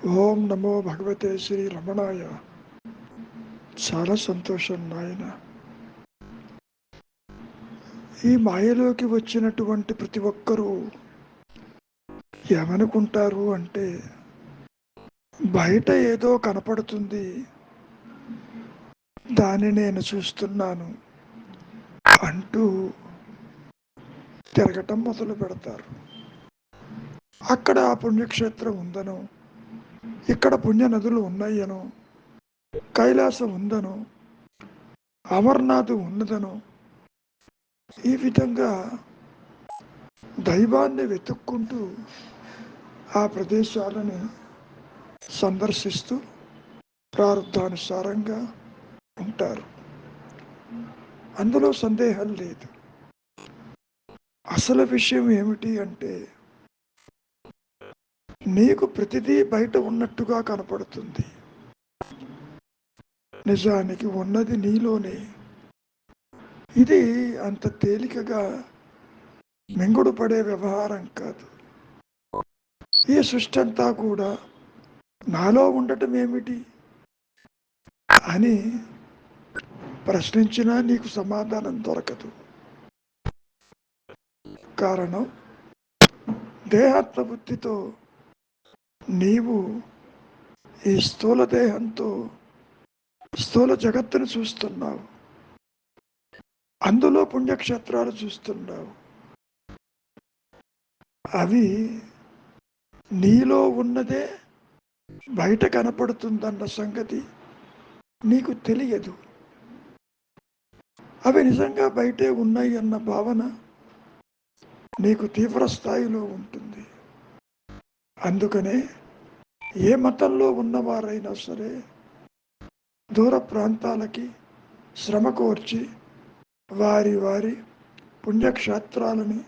ఓం నమో భగవతే శ్రీ రమణాయ. చాలా సంతోషం నాయన. ఈ మాయలోకి వచ్చినటువంటి ప్రతి ఒక్కరూ ఏమనుకుంటారు అంటే బయట ఏదో కనపడుతుంది దాన్ని నేను చూస్తున్నాను అంటూ తిరగటం మొదలు పెడతారు అక్కడ ఆ పుణ్యక్షేత్రం ఉందనో ఇక్కడ పుణ్య నదులు ఉన్నాయనో కైలాసం ఉందనో అమర్నాథ్ ఉన్నదనో ఈ విధంగా దైవాన్ని వెతుక్కుంటూ ఆ ప్రదేశాలను సందర్శిస్తూ ప్రారంధానుసారంగా ఉంటారు. అందులో సందేహం లేదు. అసలు విషయం ఏమిటి అంటే నీకు ప్రతిదీ బయట ఉన్నట్టుగా కనపడుతుంది. నిజానికి ఉన్నది నీలోనే. ఇది అంత తేలికగా మింగుడు పడే వ్యవహారం కాదు. ఈ సృష్టి అంతా కూడా నాలో ఉండటం ఏమిటి? అని ప్రశ్నించినా నీకు సమాధానం దొరకదు. కారణం దేహాత్మ బుద్ధితో నీవు ఈ స్థూల దేహంతో స్థూల జగత్తును చూస్తున్నావు. అందులో పుణ్యక్షేత్రాలు చూస్తున్నావు. అవి నీలో ఉన్నదే బయట కనపడుతుందన్న సంగతి నీకు తెలియదు. అవి నిజంగా బయటే ఉన్నాయి అన్న భావన నీకు తీవ్ర స్థాయిలో ఉంటుంది. అందుకనే ఏ మతంలో ఉన్నవారైనా సరే దూర ప్రాంతాలకి శ్రమ కోర్చి వారి వారి పుణ్యక్షేత్రాలని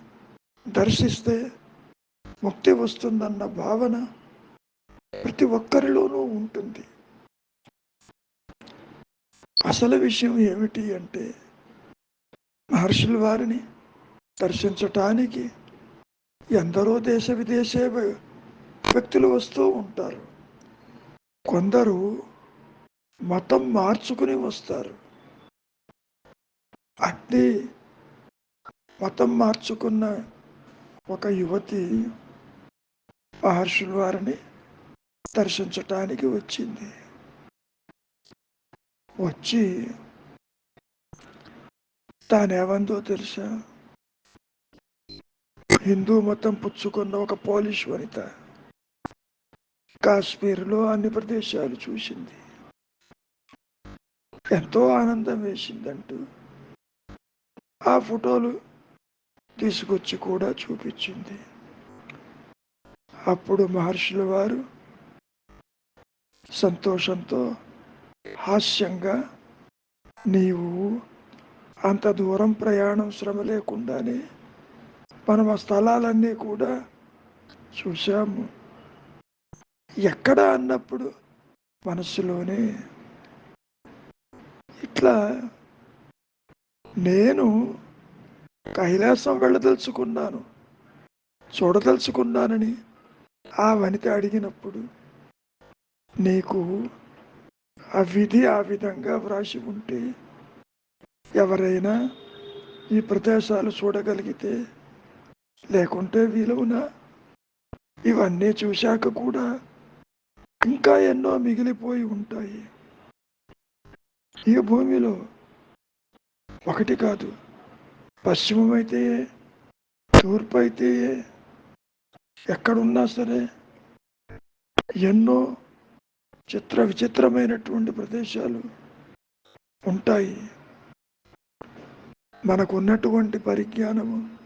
దర్శిస్తే ముక్తి వస్తుందన్న భావన ప్రతి ఒక్కరిలోనూ ఉంటుంది. అసలు విషయం ఏమిటి అంటే మహర్షుల వారిని దర్శించటానికి ఎందరో దేశ విదేశే వ్యక్తులు వస్తూ ఉంటారు. కొందరు మతం మార్చుకుని వస్తారు. అట్టి మతం మార్చుకున్న ఒక యువతి మహర్షుల వారిని దర్శించటానికి వచ్చింది. వచ్చి తానేమందో తెలుసా? హిందూ మతం పుచ్చుకున్న ఒక పోలిష్ వనిత కాశ్మీర్లో అన్ని ప్రదేశాలు చూసింది. ఎంతో ఆనందం వేసిందంటూ ఆ ఫోటోలు తీసుకొచ్చి కూడా చూపించింది. అప్పుడు మహర్షుల వారు సంతోషంతో హాస్యంగా నీవు అంత దూరం ప్రయాణం శ్రమ లేకుండానే మనం ఆ స్థలాలన్నీ కూడా చూసాము ఎక్కడ అన్నప్పుడు మనసులోనే ఇట్లా నేను కైలాసం వెళ్ళదలుచుకున్నాను చూడదలుచుకున్నానని ఆ వనిత అడిగినప్పుడు నీకు ఆ విధి ఆ విధంగా వ్రాసి ఉంటే ఎవరైనా ఈ ప్రదేశాలు చూడగలిగితే లేకుంటే వీలవునా ఇవన్నీ చూశాక కూడా ఇంకా ఎన్నో మిగిలిపోయి ఉంటాయి. ఈ భూమిలో ఒకటి కాదు పశ్చిమమైతే తూర్పు అయితే ఎక్కడున్నా సరే ఎన్నో చిత్ర విచిత్రమైనటువంటి ప్రదేశాలు ఉంటాయి. మనకు ఉన్నటువంటి పరిజ్ఞానము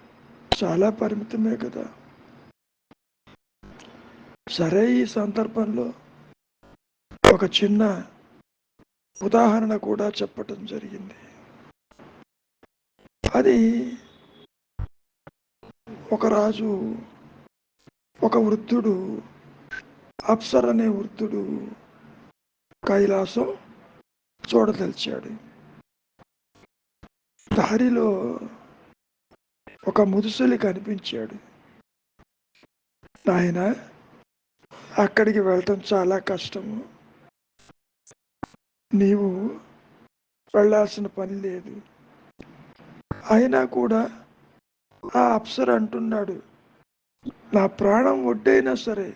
చాలా పరిమితమే కదా. సరే ఈ సందర్భంలో ఒక చిన్న ఉదాహరణ కూడా చెప్పటం జరిగింది. అది ఒక రాజు ఒక వృద్ధుడు అప్సర్ అనే వృద్ధుడు కైలాసం చూడదలిచాడు. దారిలో ఒక ముదుసలి కనిపించాడు. ఆయన అక్కడికి వెళ్ళటం చాలా కష్టము. నీవు వెళ్ళాల్సిన పని లేదు. అయినా కూడా ఆ అప్సర్ అంటున్నాడు నా ప్రాణం ఒడ్డైనా సరే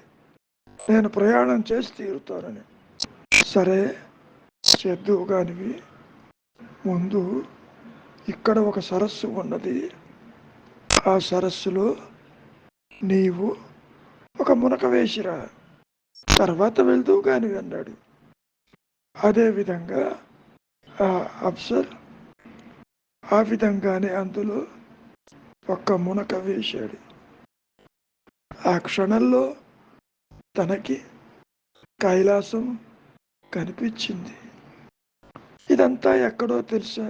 నేను ప్రయాణం చేసి తీరుతానని. సరే చెద్దువు కానివి ముందు ఇక్కడ ఒక సరస్సు ఉన్నది. ఆ సరస్సులో నీవు ఒక మునక వేసిరా. తర్వాత వెళ్తూ కానివి అన్నాడు. అదేవిధంగా ఆ అప్సర్ ఆ విధంగానే అందులో ఒక్క మునక వేశాడు. ఆ క్షణంలో తనకి కైలాసం కనిపించింది. ఇదంతా ఎక్కడో తెలుసా?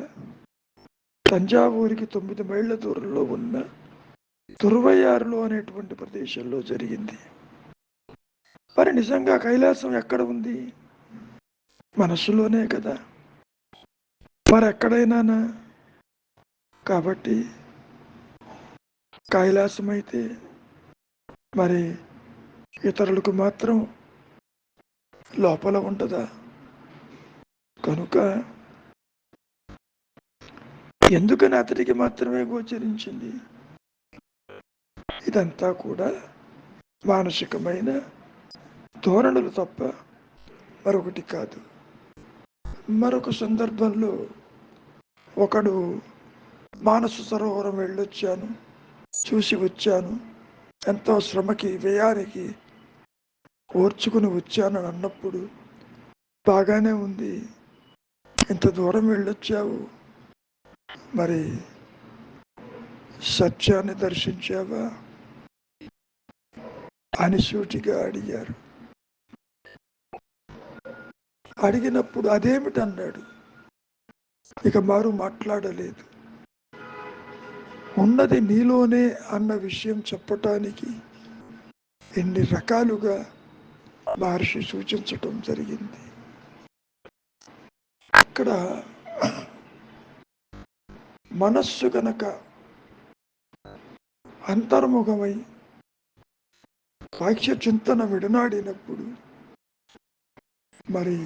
తంజావూరికి తొమ్మిది మైళ్ళ దూరంలో ఉన్న తురువయ్యారులో అనేటువంటి ప్రదేశంలో జరిగింది. మరి నిజంగా కైలాసం ఎక్కడ ఉంది? మనసులోనే కదా. మరి ఎక్కడైనానా కాబట్టి కైలాసమైతే అయితే మరి ఇతరులకు మాత్రం లోపల ఉంటుందా? కనుక ఎందుకని అతడికి మాత్రమే గోచరించింది? ఇదంతా కూడా మానసికమైన ధోరణులు తప్ప మరొకటి కాదు. మరొక సందర్భంలో ఒకడు మానస సరోవరం వెళ్ళొచ్చాను చూసి వచ్చాను. ఎంతో శ్రమకి వ్యయానికి ఓర్చుకుని వచ్చానని అన్నప్పుడు బాగానే ఉంది. ఇంత దూరం వెళ్ళొచ్చావు. మరి సత్యాన్ని దర్శించావా? అని సూటిగా అడిగారు. అడిగినప్పుడు అదేమిటన్నాడు? ఇక మారు మాట్లాడలేదు. ఉన్నది నీలోనే అన్న విషయం చెప్పటానికి ఎన్ని రకాలుగా మహర్షి సూచించటం జరిగింది. ఇక్కడ మనస్సు గనక అంతర్ముఖమై వాక్య చింతన విడనాడినప్పుడు మరి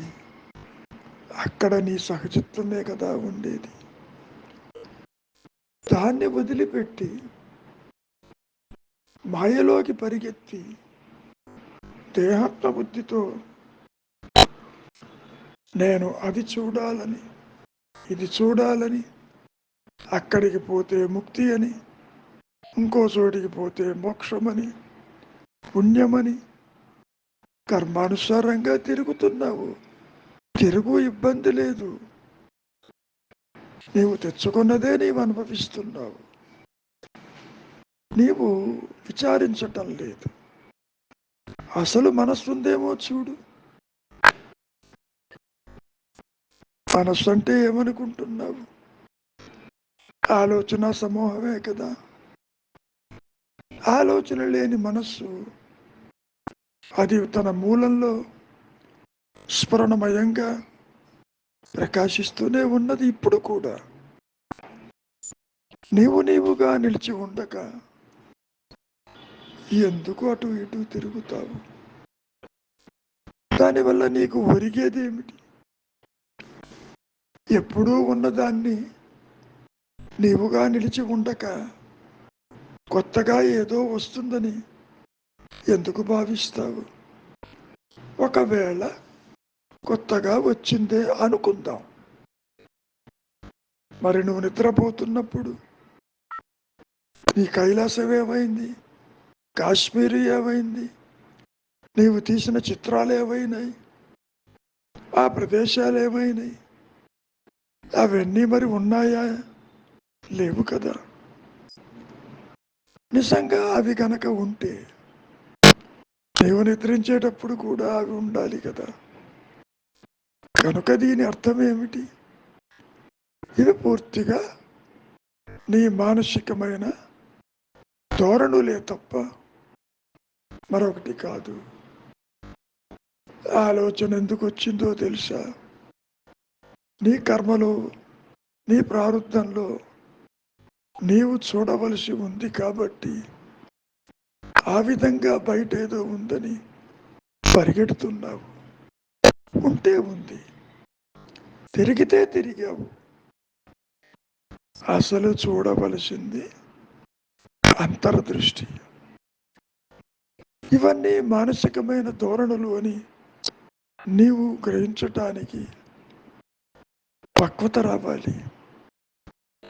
అక్కడ నీ సహచిత్వమే కదా ఉండేది. దాన్ని వదిలిపెట్టి మాయలోకి పరిగెత్తి దేహాత్మ బుద్ధితో నేను అది చూడాలని ఇది చూడాలని అక్కడికి పోతే ముక్తి అని ఇంకో చోటికి పోతే మోక్షమని పుణ్యమని కర్మానుసారంగా తిరుగుతున్నావు. తిరుగు ఇబ్బంది లేదు. నీవు తెచ్చుకున్నదే నీవు అనుభవిస్తున్నావు. నీవు విచారించటం లేదు. అసలు మనస్సుందేమో చూడు. మనస్సు అంటే ఏమనుకుంటున్నావు? ఆలోచన సమూహమే కదా. ఆలోచన లేని మనస్సు అది తన మూలంలో స్మరణమయంగా ప్రకాశిస్తూనే ఉన్నది ఇప్పుడు కూడా. నీవు నీవుగా నిలిచి ఉండక ఎందుకు అటు ఇటు తిరుగుతావు? దానివల్ల నీకు ఒరిగేది ఏమిటి ఎప్పుడూ ఉన్నదాన్ని నీవుగా నిలిచి ఉండక కొత్తగా ఏదో వస్తుందని ఎందుకు భావిస్తావు? ఒకవేళ కొత్తగా వచ్చిందే అనుకుందాం. మరి నువ్వు నిద్రపోతున్నప్పుడు నీ కైలాసం ఏమైంది? కాశ్మీర్ ఏమైంది? నీవు తీసిన చిత్రాలు ఏమైనాయి? ఆ ప్రదేశాలు ఏమైనాయి? అవన్నీ మరి ఉన్నాయా? లేవు కదా. నిజంగా అవి గనక ఉంటే నీవు నిద్రించేటప్పుడు కూడా అవి ఉండాలి కదా. కనుక దీని అర్థం ఏమిటి ఇది పూర్తిగా నీ మానసికమైన ధోరణులే తప్ప మరొకటి కాదు. ఆలోచన ఎందుకు వచ్చిందో తెలుసా? నీ కర్మలో నీ ప్రారంధంలో నీవు చూడవలసి ఉంది కాబట్టి ఆ విధంగా బయట ఏదో ఉందని పరిగెడుతున్నావు. ఉంటే ఉంది. తిరిగితే తిరిగావు. అసలు చూడవలసింది అంతర్దృష్టి. ఇవన్నీ మానసికమైన ధోరణులు అని నీవు గ్రహించటానికి పక్వత రావాలి.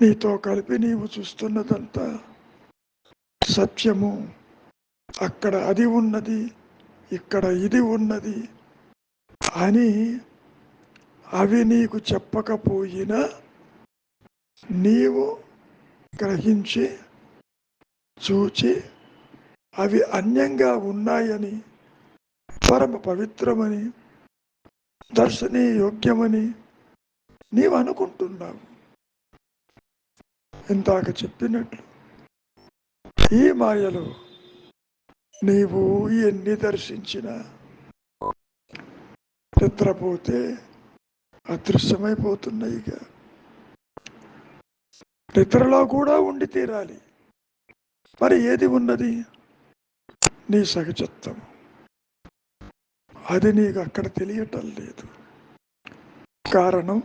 నీతో కలిపి నీవు చూస్తున్నదంతా సత్యము. అక్కడ అది ఉన్నది ఇక్కడ ఇది ఉన్నది. అని అవి నీకు చెప్పకపోయినా నీవు గ్రహించి చూచి అవి అన్యంగా ఉన్నాయని పరమ పవిత్రమని దర్శనీ యోగ్యమని నీవు అనుకుంటున్నావు. ఇందాక చెప్పినట్లు ఈ మాయలో నీవు ఎన్ని దర్శించినా నిద్రపోతే ఇక నిద్రలో కూడా ఉండి తీరాలి. మరి ఏది ఉన్నది? నీ సహజత్వం. అది నీకు అక్కడ తెలియటం లేదు. కారణం?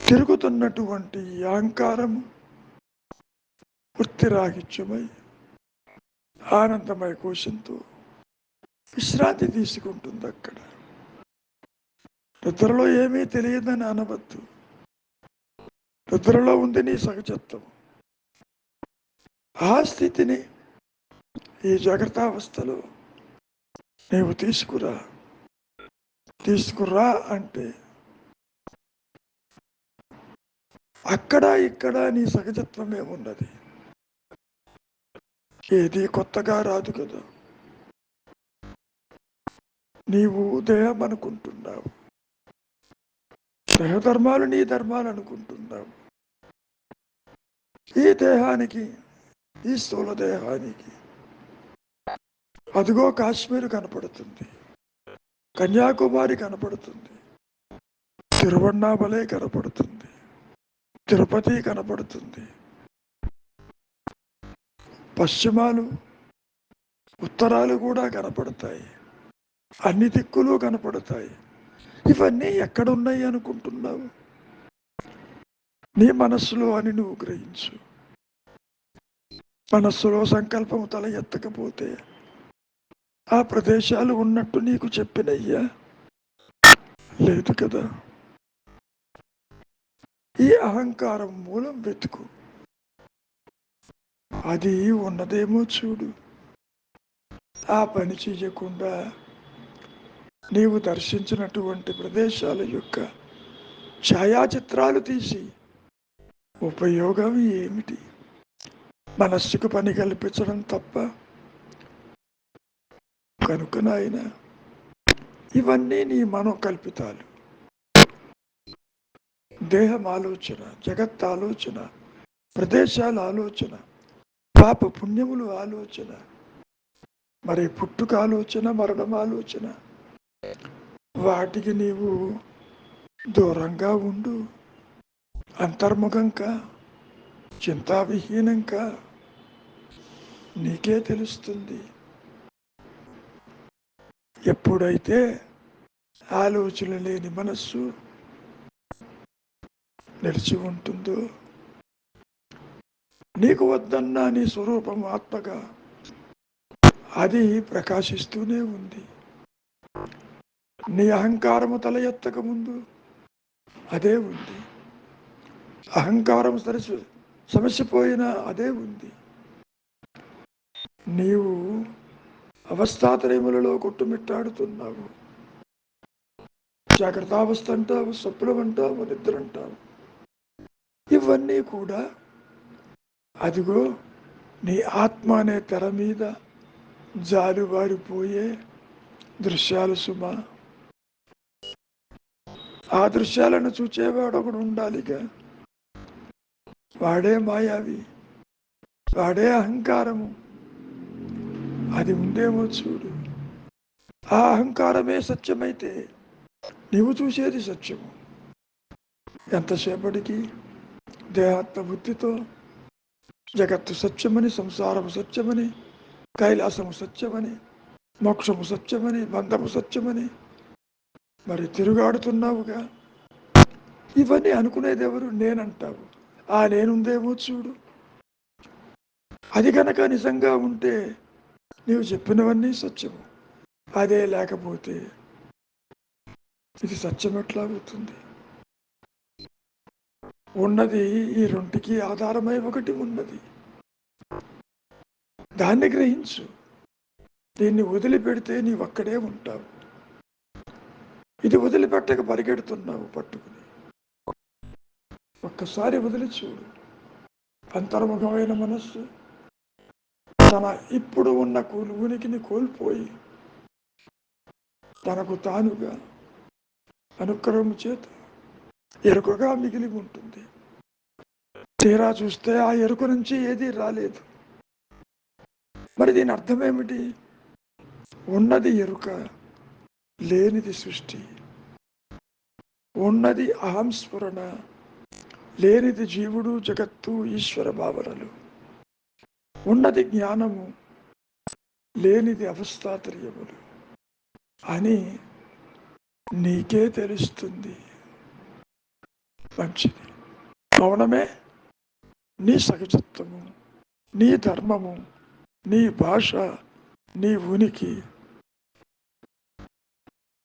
తిరుగుతున్నటువంటి అహంకారము వృత్తిరాహిత్యమై ఆనందమయ కోశంతో విశ్రాంతి తీసుకుంటుంది అక్కడ. నిద్రలో ఏమీ తెలియదని అనవద్దు. నిద్రలో ఉంది నీ సహజత్వం. ఆ స్థితిని ఈ జాగ్రత్తావస్థలో నీవు తీసుకురా. తీసుకురా అంటే అక్కడ ఇక్కడ నీ సహజత్వం ఏమున్నది? ఏది కొత్తగా రాదు కదా. నీవు దేహం అనుకుంటున్నావు. దేహధర్మాలు నీ ధర్మాలు అనుకుంటున్నావు. ఈ దేహానికి ఈ స్థూల దేహానికి. అదిగో కాశ్మీర్ కనపడుతుంది. కన్యాకుమారి కనపడుతుంది. తిరువన్నామలై కనపడుతుంది. తిరుపతి కనపడుతుంది. పశ్చిమాలు ఉత్తరాలు కూడా కనపడతాయి. అన్ని దిక్కులు కనపడతాయి. ఇవన్నీ ఎక్కడున్నాయి అనుకుంటున్నావు? నీ మనస్సులో అని నువ్వు గ్రహించు. మనస్సులో సంకల్పం తల ఎత్తకపోతే ఆ ప్రదేశాలు ఉన్నట్టు నీకు చెప్పినయ్యా. లేదు కదా? ఈ అహంకారం మూలం వెతుకు. అది ఉన్నదేమో చూడు. ఆ పని చేయకుండా నీవు దర్శించినటువంటి ప్రదేశాల యొక్క ఛాయాచిత్రాలు తీసి ఉపయోగం ఏమిటి? మనస్సుకు పని కల్పించడం తప్ప కనుక నాయన ఇవన్నీ నీ మనోకల్పితాలు. దేహం ఆలోచన జగత్ ఆలోచన ప్రదేశాల ఆలోచన పాప పుణ్యములు ఆలోచన మరి పుట్టుక ఆలోచన మరణం ఆలోచన వాటికి నీవు దూరంగా ఉండు. అంతర్ముఖంగా చింతావిహీనంగా నీకే తెలుస్తుంది. ఎప్పుడైతే ఆలోచన లేని మనస్సు నిలిచి ఉంటుందో నీకు వద్దన్నా నీ స్వరూపం ఆత్మగా అది ప్రకాశిస్తూనే ఉంది. నీ అహంకారము తల ఎత్తక ముందు అదే ఉంది. అహంకారం సరస్సు సమస్యపోయినా అదే ఉంది. నీవు అవస్థాత్రయములలో కొట్టుమిట్టాడుతున్నావు. జాగ్రత్తావస్థ అంటావు స్వప్నం అంటావు నిద్ర అంటావు ఇవన్నీ కూడా అదిగో నీ ఆత్మ అనే తెర మీద జాలువారిపోయే దృశ్యాలు సుమా. ఆ దృశ్యాలను చూచేవాడు ఒకడు ఉండాలిగా. వాడే మాయావి వాడే అహంకారము. అది ఉందేమో చూడు. ఆ అహంకారమే సత్యమైతే నీవు చూసేది సత్యము. ఎంతసేపటికి దేహాత్మ బుద్ధితో జగత్తు సత్యమని సంసారము సత్యమని కైలాసము సత్యమని మోక్షము సత్యమని బంధము సత్యమని మరి తిరుగాడుతున్నావుగా. ఇవన్నీ అనుకునేది ఎవరు? నేనంటావు. ఆ నేనుందేమో చూడు. అది కనుక నిజంగా ఉంటే నీవు చెప్పినవన్నీ సత్యము. అదే లేకపోతే ఇది సత్యం ఎట్లా అవుతుంది? ఉన్నది ఈ రెంటికి ఆధారమై ఒకటి ఉన్నది. దాన్ని గ్రహించు. దీన్ని వదిలిపెడితే నీవు అక్కడే ఉంటావు. ఇది వదిలిపెట్టక పరిగెడుతున్నావు పట్టుకుని. ఒక్కసారి వదిలి చూడు. అంతర్ముఖమైన మనస్సు. తన ఇప్పుడు ఉన్న ఉనికిని కోల్పోయి తనకు తానుగా అనుగ్రహం చేత ఎరుకగా మిగిలి ఉంటుంది. తీరా చూస్తే ఆ ఎరుక నుంచి ఏదీ రాలేదు. మరి దీని అర్థం ఏమిటి? ఉన్నది ఎరుక లేనిది సృష్టి. ఉన్నది అహంస్ఫురణ లేనిది జీవుడు జగత్తు ఈశ్వర భావనలు. ఉన్నది జ్ఞానము లేనిది అవస్థాత్రియములు. అని నీకే తెలుస్తుంది. మంచిది. మౌనమే నీ సహజత్వము నీ ధర్మము నీ భాష నీ ఉనికి.